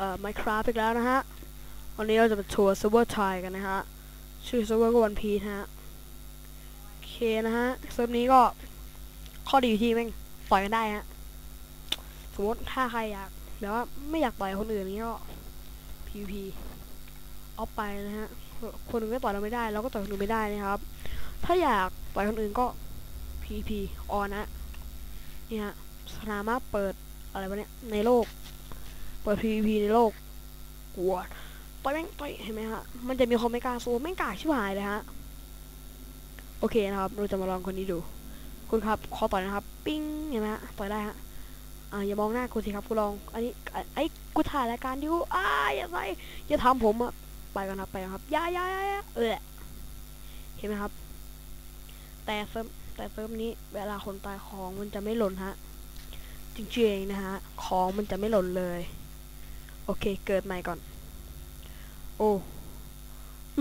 เอ่อ Minecraft อีกแล้วนะฮะ วันนี้เราจะมาทัวร์เซิร์ฟเวอร์ไทยกันนะฮะ ชื่อเซิร์ฟเวอร์ก็วันพีนะฮะ โอเคนะฮะ เซิร์ฟนี้ก็ข้อดีอยู่ที่แม่งต่อยกันได้ฮะ สมมติถ้าใครอยากแบบว่าไม่อยากต่อยคนอื่นนี้ก็ PVP เอาไปนะฮะ คนอื่นก็ต่อยเราไม่ได้ เราก็ต่อยคนอื่นไม่ได้นะครับ ถ้าอยากต่อยคนอื่นก็ PVP ออนนะนี่ฮะสามารถเปิดอะไรวะเนี่ยในโลก เปิด PVP ในโลกกลัวต่อยแม่งต่อยเห็นไหมฮะ มันจะมีคนไม่กล้าสู้แม่งกากชิบหายเลยฮะ โอเคนะครับ เราจะมาลองคนนี้ดู คุณครับ ขอต่อยนะครับ ปิ้งเห็นไหมฮะ ต่อยได้ฮะ อ่าอย่ามองหน้ากูสิครับกูลอง อันนี้ไอ้กูถ่ายรายการอยู่อ้าอย่าใส่อย่าทำผมอะไปกันครับ ไปกันครับย่าย่าย่าอย่าเออเห็นไหมครับ แต่เซิร์ฟแต่เซิร์ฟนี้เวลาคนตายของมันจะไม่หล่นฮะ จริงๆนะฮะ ของมันจะไม่หล่นเลย โอเค เกิดใหม่ก่อน โอ้อ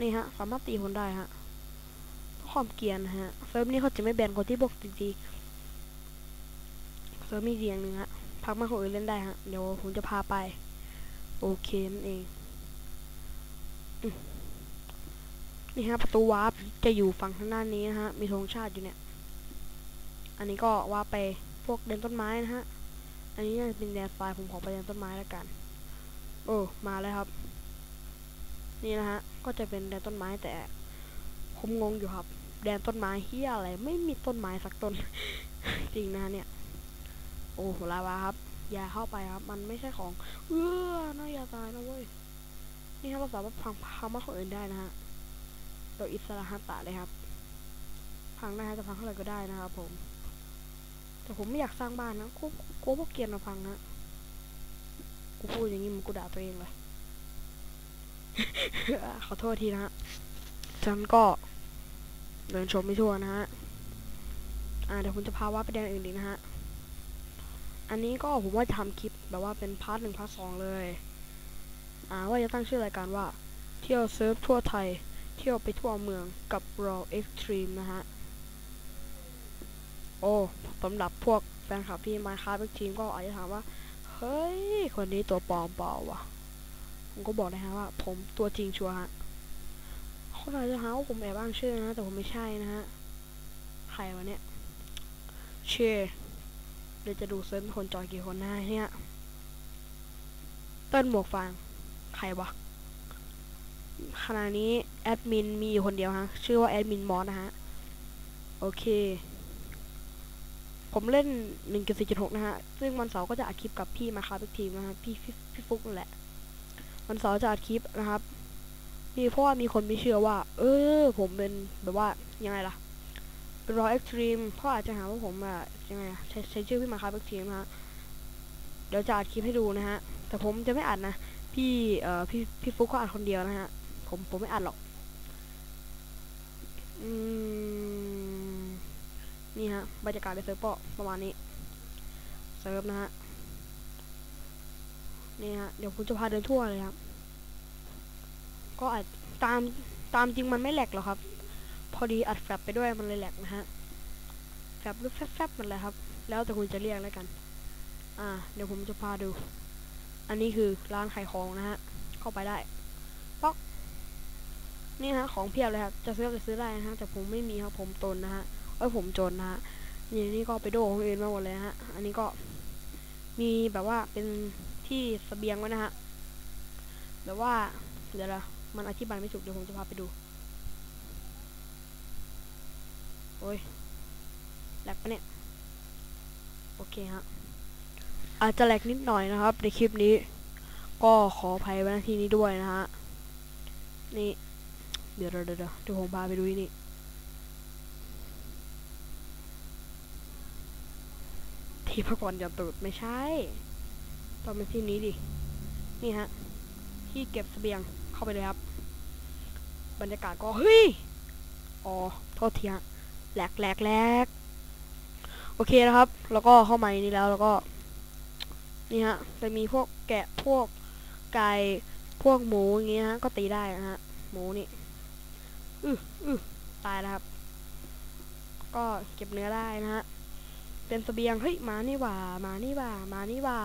นี่ฮะ สามารถตีคนได้ฮะความเกียนนะฮะ เซิร์ฟนี้เขาจะไม่แบนคนที่บกจริงๆ เซิร์ฟมีเรียงหนึ่งฮะ พักมาคนอื่นเล่นได้ฮะ เดี๋ยวผมจะพาไป โอเคนั่นเองอนี่ฮะ ประตูวาร์ปจะอยู่ฝั่งทางด้านนี้นะฮะ มีธงชาติอยู่เนี่ย อันนี้ก็วาร์ปไปพวกเดินต้นไม้นะฮะ อันนี้น่าจะเป็นแดนไฟผมขอไปเดินต้นไม้แล้วกัน โอ้มาแล้วครับ นี่นะฮะ ก็จะเป็นแดนต้นไม้แต่ ผมงงอยู่ครับ แดนต้นไม้เฮียอะไร ไม่มีต้นไม้สักต้น จริงนะเนี่ย โอ้ลาวาครับ อย่าเข้าไปครับ มันไม่ใช่ของ เออน่าอย่าตายนะเว้ย นี่ครับเราสามารถพังพังมาคนอื่นได้นะฮะ โดยอิสระฮัตตะเลยครับ พังได้ฮะจะพังเท่าไหร่ก็ได้นะครับผม แต่ผมไม่อยากสร้างบ้านนะกูกูพวกเกียนมาพังนะกูพูดอย่างนี้มันกูด่าตัวเองเลยขอโทษทีนะฮะฉันก็เดินชมไม่ทั่วนะฮะ อ่าเดี๋ยวผมจะพาว่าไปแดนอื่นอีนะฮะ อันนี้ก็ผมว่าจะทำคลิปแบบว่าเป็นพาร์ทหนึ่งพาร์ทสองเลย อ่าว่าจะตั้งชื่อรายการว่า เที่ยวเซิร์ฟทั่วไทย เที่ยวไปทั่วเมืองกับ Raw Extreme นะฮะ โอ้สำหรับพวกแฟนคลับที่มาคาร์บทีมก็อาจจะถามว่า เฮ้ย คนนี้ตัวปลอมเปล่าวะผมก็บอกเลยฮะว่า ผมตัวจริงชัวร์ฮะคนอาจจะหาว่าผมแอบอ้างชื่อนะแต่ผมไม่ใช่นะฮะ ใครวะเนี่ย เช่เดี๋ยวจะดูเซิร์ฟคนจอยกี่คนหนะเนี่ย เต้นหมวกฟาง ใครวะขณะนี้แอดมินมีอยู่คนเดียวฮะ ชื่อว่าแอดมินมอสนะฮะ โอเค ผมเล่น1นึ่งจุดนะฮะ ซึ่งวันเสาร์ก็จะอัดคลิปกับพี่มาครับทีมนะฮะพี่พี่ฟุกนั่นแหละ วันเสาร์จะอัดคลิปนะครับนี่เพราะว่ามีคนไม่เชื่อว่า เออ ผมเป็นแบบว่ายังไงล่ะ เป็นรอเอ็กซ์ตรีมเพราะอาจจะหาว่าผมอะยังไงใช้ใช้ชื่อพี่มาครับทีมนะฮะ เดี๋ยวจะอัดคลิปให้ดูนะฮะ แต่ผมจะไม่อัดนะ พี่เอ่อพี่พี่ฟุกก็อัดคนเดียวนะฮะ ผมผมไม่อัดหรอก อืม นี่ฮะบรรยากาศในเซิร์ฟก็ประมาณนี้ เซิร์ฟนะฮะ นี่ฮะ เดี๋ยวผมจะพาเดินทั่วเลยครับ ก็อาจตามตามจริงมันไม่แหลกหรอกครับ พอดีอัดแฟลไปด้วยมันเลยแหลกนะฮะ แฟลหรือแฟบแฟบมันแหละครับ แล้วแต่คุณจะเรียกแล้วกัน อ่า เดี๋ยวผมจะพาดู อันนี้คือร้านขายของนะฮะ เข้าไปได้ป๊อกนี่ฮะ ของเพียบเลยครับ จะซื้อก็ซื้อได้นะฮะ แต่ผมไม่มีครับ ผมตนนะฮะ เอ้ยผมจนนะฮะนี่นี่ก็ไปโดของอื่นมาหมดเลยฮะ อันนี้ก็มีแบบว่าเป็นที่สเสบียงไว้นะฮะแบบว่าเดี๋ยวละมันอธิบายไม่ถูกเดี๋ยวผมจะพาไปดู โอ้ยแหลกปะเนี่ย โอเคฮะ อาจจะแหลกนิดหน่อยนะครับ ในคลิปนี้ ก็ขออภัยไว้ณที่นี้ด้วยนะฮะ นี่ เดี๋ยวเดี๋ยวเดี๋ยวเดี๋ยวผมพาไปดูนี่ ที่พักผ่อนหย่อนตูดไม่ใช่ต้องเป็นที่นี้ดิ นี่ฮะ ที่เก็บเสบียงเข้าไปเลยครับ บรรยากาศก็เฮ้ย อ๋อ โทษทีฮะแหลกแหลกแหลกโอเคนะครับ แล้วก็เข้ามาในนี้แล้วแล้วก็ นี่ฮะ จะมีพวกแกะพวกไก่พวกหมูอย่างเงี้ยฮะ ก็ตีได้นะฮะ หมูนี่อืออือตายแล้วครับ ก็เก็บเนื้อได้นะฮะ เป็นเสบียงเฮ้ยมานี่ว่ามานี่ว่ามานี่ว่า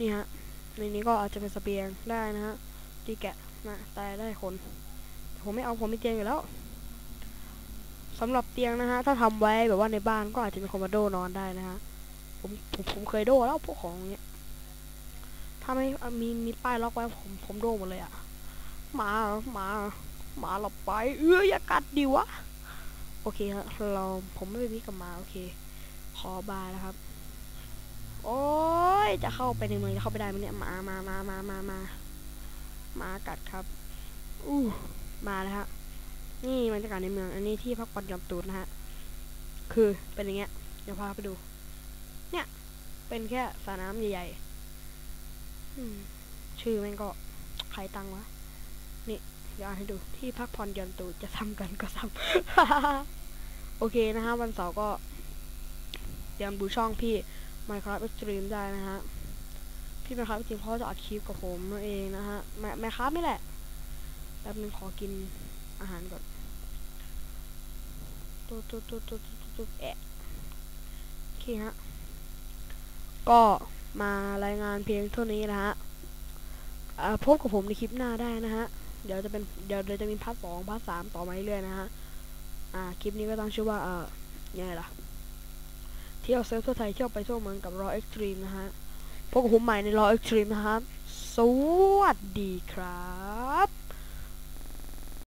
นี่ฮะในนี้ก็อาจจะเป็นสเปียงได้นะฮะตีแกะนะตายได้คนผมไม่เอาผมมีเตียงอยู่แล้วสำหรับเตียงนะฮะถ้าทำไว้แบบว่าในบ้านก็อาจจะมีคอมมานโดนอนได้นะฮะผมผมผมเคยโดแล้วพวกของเนี้ยถ้าไม่มีมีป้ายล็อกไว้ผมผมโดหมดเลยอะหมาหมาหมาหลบไป เอื้ออย่ากัดดิวะโอเคฮะเราผมไม่ไปมิกับหมาโอเค ขอบายนะครับ โอ้ยจะเข้าไปในเมืองจะเข้าไปได้ไหมเนี่ยมามามามามามามากัดครับ อู้มาแล้วฮะนี่บรรยากาศในเมือง อันนี้ที่พักผ่อนหย่อมตูดนะฮะคือเป็นอย่างเงี้ยเดี๋ยวพาไปดู เนี่ย เป็นแค่สระน้ำใหญ่ๆชื่อแม่งก็ใครตั้งวะนี่เดี๋ยวอ่านให้ดูที่พักผ่อนหย่อนตูดจะทำกันก็ทำโอเคนะฮะวันเสาร์ก็ เตรียมดูช่องพี่ Minecraft Extreme ได้นะฮะ พี่ Minecraft Extreme เขาจะอัดคลิปกับผมนั่นเองนะฮะ Minecraft ไม่แหละแป๊บนึงขอกินอาหารก่อนตุ๊ดตุ๊ดตุ๊ดตุ๊ดตุ๊ดตุ๊แอะโอเคฮะ ก็มารายงานเพียงเท่านี้นะฮะพบกับผมในคลิปหน้าได้นะฮะ เดี๋ยวจะเป็น เดี๋ยวเดี๋ยวจะมีพาร์ทสองพาร์ทสามต่อมาเรื่อยๆนะฮะ อ่า คลิปนี้ก็ตั้งชื่อว่า เอ่อยังไงล่ะ เที่ยวเซิร์ฟทั่วไทยเที่ยวไปทั่วเมืองกับรอเอ็กซ์ตรีมนะฮะพบกับผมใหม่ในรอเอ็กซ์ตรีมนะครับ สวัสดีครับ